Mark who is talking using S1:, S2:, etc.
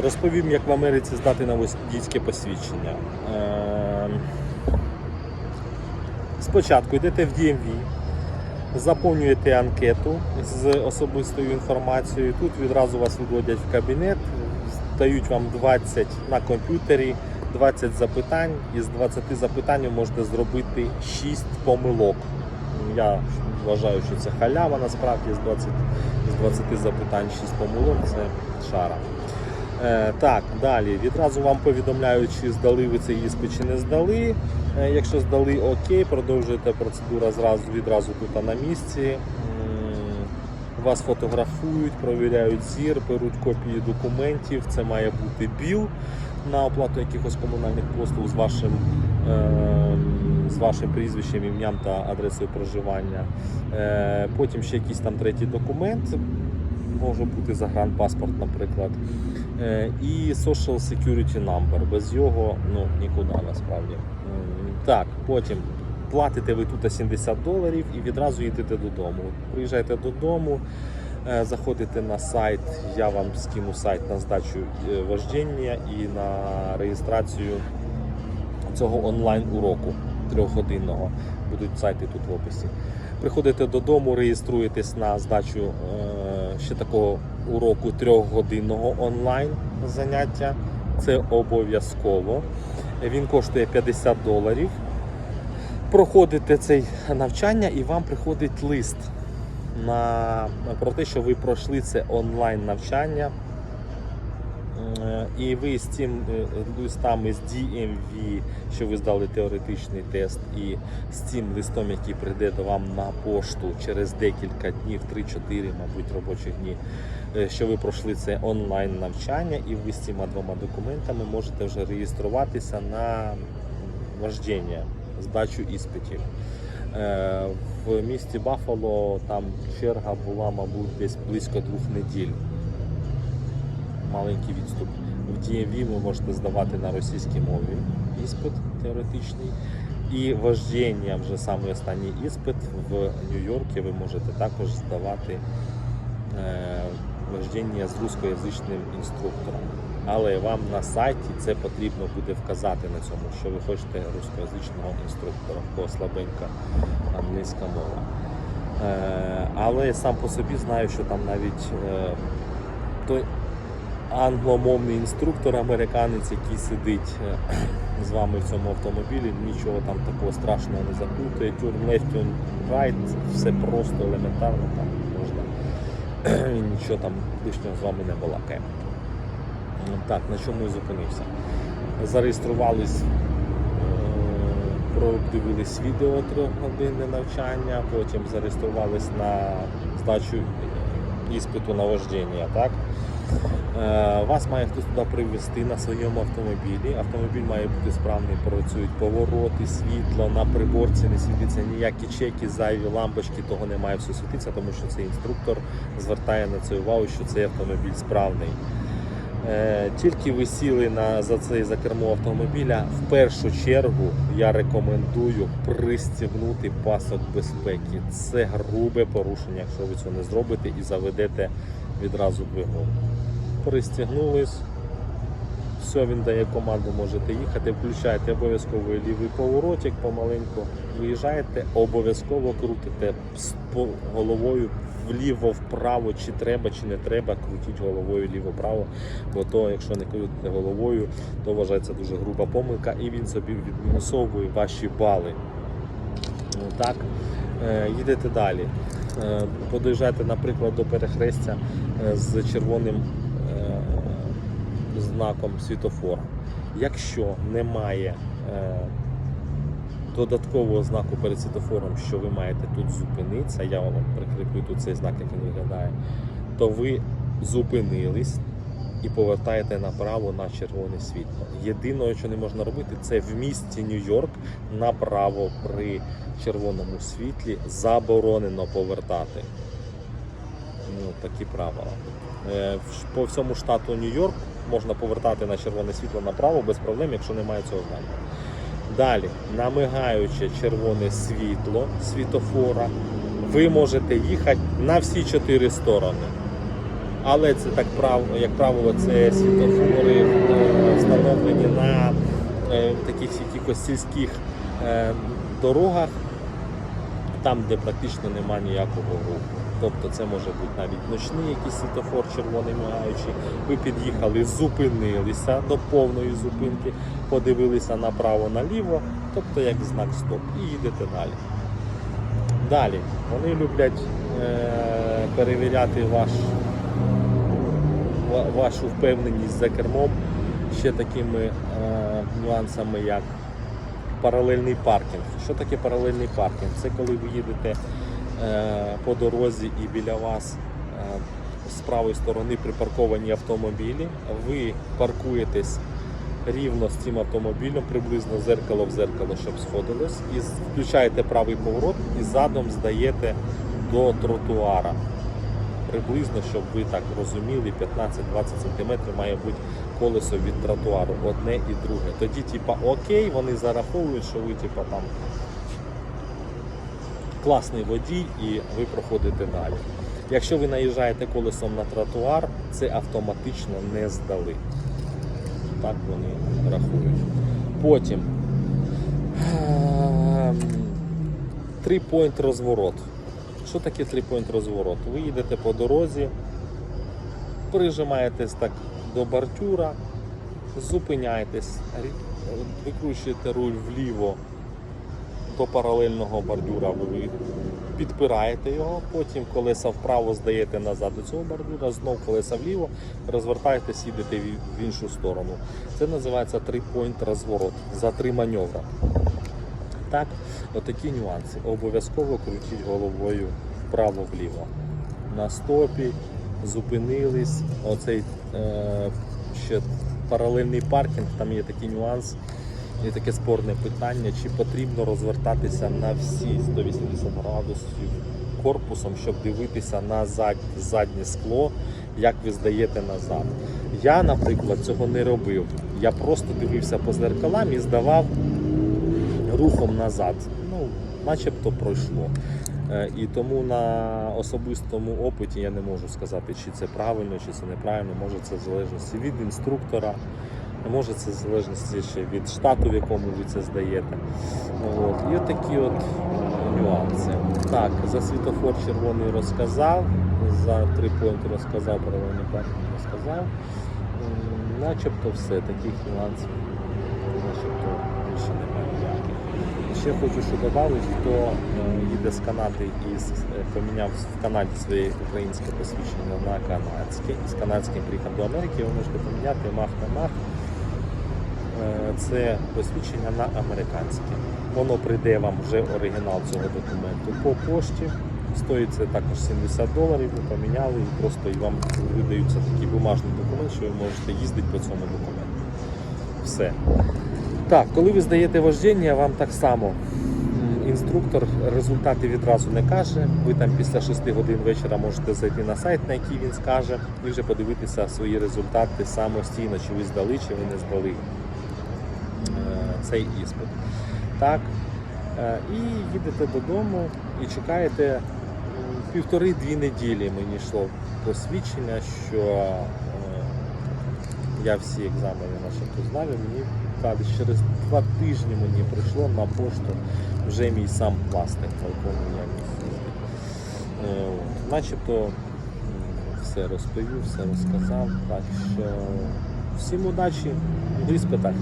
S1: Розповім, як в Америці здати на водійське посвідчення. Е, Спочатку йдете в DMV, заповнюєте анкету з особистою інформацією. Тут відразу вас відводять в кабінет, дають вам 20 на комп'ютері, 20 запитань. Із 20 запитань можете зробити 6 помилок. Я вважаю, що це халява насправді з 20, з 20 запитань 6 помилок це шара. Е, так, далі. Відразу вам повідомляють, чи здали ви цей іспит, чи не здали. Е, якщо здали, окей, продовжуєте процедура зразу відразу тут на місці. Вас фотографують, провіряють зір, беруть копії документів. Це має бути біл на оплату якихось комунальних послуг з вашим, е, з вашим прізвищем, ім'ям та адресою проживання. Потім ще якийсь там третій документ, може бути загранпаспорт, наприклад. Е, і Social Security Number. Без його ну, нікуди насправді. Так, потім платите ви тут 70 доларів і відразу їдете додому. Приїжджаєте додому, е, заходите на сайт, я вам скину сайт на здачу е, вождіння і на реєстрацію цього онлайн-уроку трьохгодинного. Будуть сайти тут в описі. Приходите додому, реєструєтесь на здачу ще такого уроку трьохгодинного онлайн заняття. Це обов'язково. Він коштує 50 доларів. Проходите це навчання і вам приходить лист на, про те, що ви пройшли це онлайн навчання. Е, І ви з цим е, листами з DMV, що ви здали теоретичний тест, і з цим листом, який прийде до вам на пошту через декілька днів, 3-4, мабуть, робочих дні, е, що ви пройшли це онлайн навчання, і ви з цими двома документами можете вже реєструватися на вождіння, здачу іспитів. Е, В місті Баффало там черга була, мабуть, десь близько двох неділь маленький відступ. В DMV ви можете здавати на російській мові іспит теоретичний. І вождіння, вже самий останній іспит в Нью-Йорку ви можете також здавати е, вождіння з рускоязичним інструктором. Але вам на сайті це потрібно буде вказати на цьому, що ви хочете рускоязичного інструктора, в кого слабенька англійська мова. Е, але сам по собі знаю, що там навіть е, той англомовний інструктор, американець, який сидить е, з вами в цьому автомобілі, нічого там такого страшного не заплутає. Turn left, turn right, все просто елементарно там можна. Нічого там лишнього з вами не балакає. Так, на чому я зупинився? Зареєструвались, е, продивились відео трьохгодинне навчання, потім зареєструвались на здачу іспиту на вождіння. Так? Е, Вас має хтось туди привезти на своєму автомобілі. Автомобіль має бути справний, працюють повороти, світло, на приборці не світиться ніякі чеки, зайві лампочки, того не має все світитися, тому що цей інструктор звертає на це увагу, що цей автомобіль справний. Е, Тільки ви сіли на, за цей за кермо автомобіля, в першу чергу я рекомендую пристібнути пасок безпеки. Це грубе порушення, якщо ви цього не зробите і заведете відразу двигун. Пристігнулись, все, він дає команду, можете їхати, включаєте обов'язково лівий поворотик помаленьку, виїжджаєте, обов'язково крутите головою вліво-вправо, чи треба, чи не треба, крутіть головою ліво-право, бо то, якщо не крутите головою, то вважається дуже груба помилка і він собі відмінусовує ваші бали. Ну, Так, Е, їдете далі. Е, Подоїжджаєте, наприклад, до перехрестя е, з червоним знаком світофора. Якщо немає е, додаткового знаку перед світофором, що ви маєте тут зупинитися, я вам прикріплю тут цей знак, як він виглядає, то ви зупинились і повертаєте направо на червоне світло. Єдине, що не можна робити, це в місті Нью-Йорк направо при червоному світлі заборонено повертати. Ну, такі правила. Е, По всьому штату Нью-Йорк можна повертати на червоне світло направо без проблем, якщо немає цього знаку. Далі, намигаючи червоне світло світофора, ви можете їхати на всі чотири сторони. Але це так як правило, це світлофори е, встановлені на е, таких якихось сільських дорогах, там, де практично немає ніякого руху. Тобто це може бути навіть ночний якийсь світлофор червоний мигаючий. Ви під'їхали, зупинилися до повної зупинки, подивилися направо-наліво, тобто як знак стоп, і їдете далі. Далі вони люблять е- перевіряти ваш, ва- вашу впевненість за кермом ще такими е- нюансами, як паралельний паркінг. Що таке паралельний паркінг? Це коли ви їдете е, по дорозі і біля вас е, з правої сторони припарковані автомобілі. Ви паркуєтесь рівно з цим автомобілем, приблизно зеркало в зеркало, щоб сходилось, і включаєте правий поворот і задом здаєте до тротуара. Приблизно, щоб ви так розуміли, 15-20 см має бути колесо від тротуару, одне і друге. Тоді, типа, окей, вони зараховують, що ви типа там класний водій і ви проходите далі. Якщо ви наїжджаєте колесом на тротуар, це автоматично не здали. Так вони рахують. Потім три-пойнт розворот. Що таке три-пойнт розворот? Ви їдете по дорозі, прижимаєтесь так до бордюра, зупиняєтесь, викручуєте руль вліво до паралельного бордюра, ви підпираєте його, потім колеса вправо здаєте назад до цього бордюра, знов колеса вліво, розвертаєтесь, їдете в іншу сторону. Це називається три-пойнт розворот за три маневра. Так, отакі нюанси. Обов'язково крутіть головою вправо-вліво. На стопі, зупинились. Оцей е, ще паралельний паркінг, там є такий нюанс, є таке спорне питання, чи потрібно розвертатися на всі 180 градусів корпусом, щоб дивитися на зад, заднє скло, як ви здаєте назад. Я, наприклад, цього не робив. Я просто дивився по зеркалам і здавав рухом назад. Ну, начебто пройшло. Е, І тому на особистому опиті я не можу сказати, чи це правильно, чи це неправильно. Може це в залежності від інструктора, може це в залежності ще від штату, в якому ви це здаєте. От. І от такі от нюанси. Так, за світофор червоний розказав, за три пойнти розказав, паралельний паркінг розказав. Начебто все, таких нюансів, начебто більше немає ніяких. Ще хочу що додати, хто е, їде з Канади і е, поміняв в Канаді своє українське посвідчення на канадське, і з канадським приїхав до Америки, ви можете поміняти мах на мах. Е, Це посвідчення на американське. Воно прийде вам вже оригінал цього документу по пошті. Стоїть це також 70 доларів, ви поміняли і просто і вам видаються такий бумажний документ, що ви можете їздити по цьому документу. Все. Так, коли ви здаєте вождіння, вам так само інструктор результати відразу не каже. Ви там після 6 годин вечора можете зайти на сайт, на який він скаже, і вже подивитися свої результати самостійно, чи ви здали, чи ви не здали е, цей іспит. Так. Е, І їдете додому і чекаєте півтори-дві неділі мені йшло посвідчення, що я всі екзамени наші знав, і мені та, через два тижні мені прийшло на пошту вже мій сам пластик, я. Е. Начебто все розповів, все розказав. Так що всім удачі в іспитах.